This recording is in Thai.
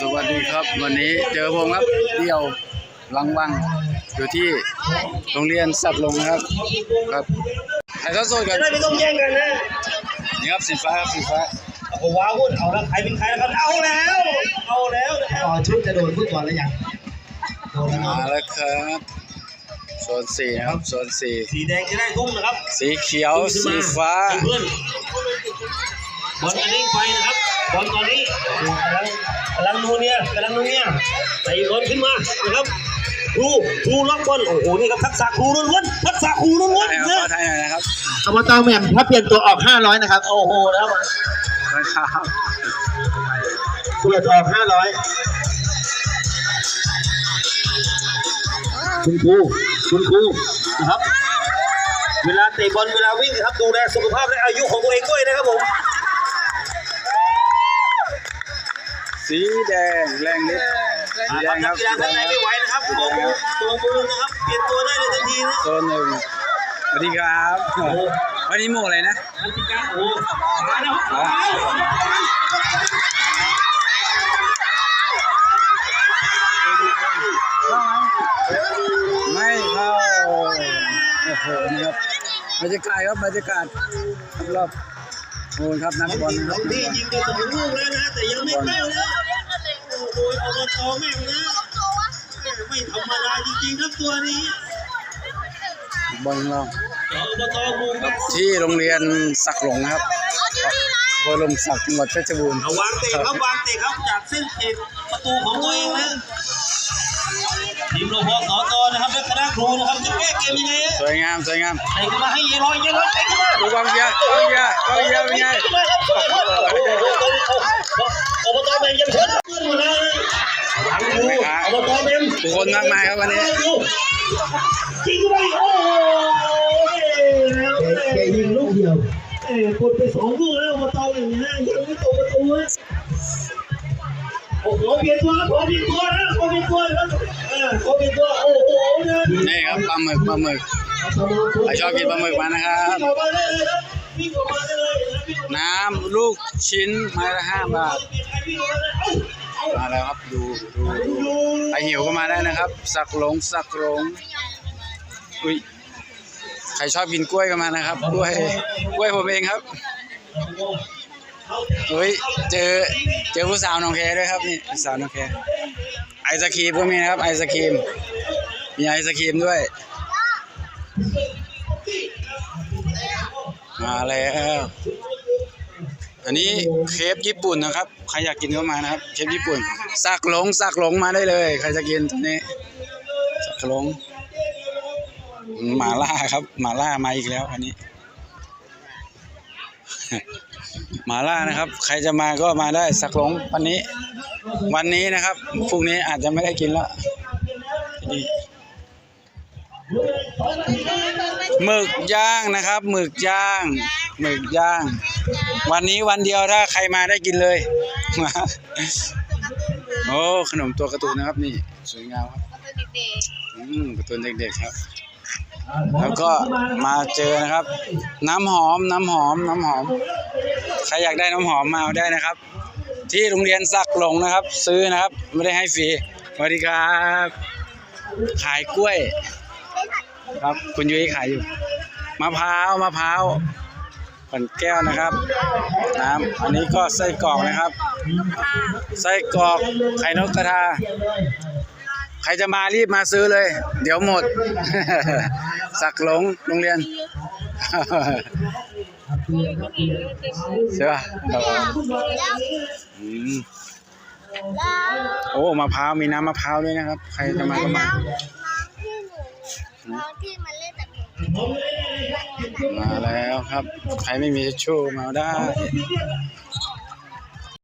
สวัสดีครับวันนี้เจอผมครับเดี่ยวลังวังอยู่ที่โรงเรียนสับลงนะครับครับถ่ายทอดสดกันได้ไม่ต้องแย่งกันนะนี่ครับสีฟ้าครับสีฟ้าโอ้โหว้าวุ่นเอาแล้วใครเป็นใครแล้วครับเอาแล้ว เอาแล้วนะครับต่อชุดจะโดนฟุตบอลแล้วยังโดนแล้วมาแล้วครับโซนสี่นะครับโซนสี่สีแดงจะได้ทุ่มนะครับ สีเขียวสีฟ้าเพื่อนบอลกระเด้งไปนะครับ บอลตอนนี้กำลังนูเนี่ยกำลังนูเนี่ยไต่บอลขึ้นมานะครับครูครูล็อกบอลโอ้โหนี่ครับทักษะครูล้วนๆทักษะครูล้วนถ่ายๆเอานะถ่ายหน่อยนะครับอบตแหม่มถ้าเปลี่ยนตัวออก 500 นะครับ โอ้โหนะครับนะครับเปลี่ยนตัวออก 500 คุณครูคุณครูนะครับ เวลาเตะบอลเวลาวิ่งนะครับดูแลสุขภาพและอายุของตัวเองด้วยนะครับผม สีแดงแรงนิดสีแดนังกครับกีฬาท่านไหนไม่ไหวนะครับตัวมือตัวมือนะครับ เปลี่ยนตัวได้เลยทันทีนะโซนหนึ่งสวัสดีครับวันนี้หมู่อะไรนะทันทีการโอ้มาแล้วอ๋อไม่เข้าโอ้โหนี่ครับบรรยากาศครับบรรยากาศรอบๆ โอ้ยครับนักบอลนะคน้รัอบงพี่ยิงไปสองลูกแล้วนะ แต่ยังไม่เข้านะโอ้โหอบตแม่งนะไม่ธรรมดาจริงๆครับตัวนี้บอลของเราอบตบูมที่โรงเรียนสักหลงนะครับอำเภอลมศักดิ์จังหวัดเพชรบูรณ์เอาวางเตะครับวางเตะครับจากเส้นเขตประตูของตัวเองนะทีมโรพสตนะ ครูนะครับจะแก้เกมยังไงสวยงามสวยงามเตะขึ้นมาให้เยร้อยเยร้อยเตะขึ้นมาดูกองเชียร์กองเชียร์กองเชียร์เป็นไงอบตแมงยังเชนะขึ้นมาเลยอบตแมงทุกคนมากมายครับวันนี้ยิงไปโอ้ยแกยิงลูกเดียวเอ้กดไปสองลูกแล้วอบตแมงนะยังไม่ตกประตูเลยโอ้โหเปลี่ยนตัวแล้วขอเปลี่ยนตัวนะขอเปลี่ยนตัวนะเออขอเปลี่ยนตัวโอ้โห นี่ครับปลาหมึกปลาหมึกใครชอบกินปลาหมึกมานะครับ น้ำลูกชิ้นไม้ละห้าบาทมาแล้วครับดูดูดูใครหิวก็มาได้นะครับ สักหลงสักหลงอุ้ยใครชอบกินกล้วยก็มานะครับกล้วยกล้วยผมเองครับเฮ้ยเจอเจอผู้สาวน้องแคด้วยครับนี่ผู้สาวน้องแคไอศครีมก็มีนะครับไอศครีม มีไอศครีมด้วย มาแล้ว อันนี้เคฟญี่ปุ่นนะครับ ใครอยากกินก็มานะครับ เคฟญี่ปุ่น สักหลงสักหลงมาได้เลย ใครจะกินตอนนี้ สักหลงหมาล่าครับหมาล่ามาอีกแล้วอันนี้หมาล่านะครับ ใครจะมาก็มาได้สักหลงวันนี้ วันนี้นะครับพรุ่งนี้อาจจะไม่ได้กินแล้วนี่ หมึกย่างนะครับหมึกย่างหมึกย่าง วันนี้วันเดียวถ้าใครมาได้กินเลยโอ้ขนมตัวการ์ตูนนะครับนี่สวยงามครับอืมการ์ตูนเด็กๆครับ แล้วก็มาเจอนะครับ น้ำหอมน้ำหอมน้ำหอมใครอยากได้น้ำหอมมาเอาได้นะครับ ที่โรงเรียนสักหลงนะครับ ซื้อนะครับ ไม่ได้ให้ฟรีสวัสดีครับ ขายกล้วย ครับ คุณยุ้ยขายอยู่มะพร้าวมะพร้าวปั่นแก้วนะครับ น้ำอันนี้ก็ไส้กรอกนะครับ ไส้กรอกไข่นกกระทา ใครจะมารีบมาซื้อเลย เดี๋ยวหมด สักหลงโรงเรียนใช่ป่ะโอ้มะพร้าวมีน้ำมะพร้าวด้วยนะครับ ใครจะมาก็มา นูน้องที่มันเล่นแต่ผมมาแล้วครับ ใครไม่มีทิชชู่มาเอาได้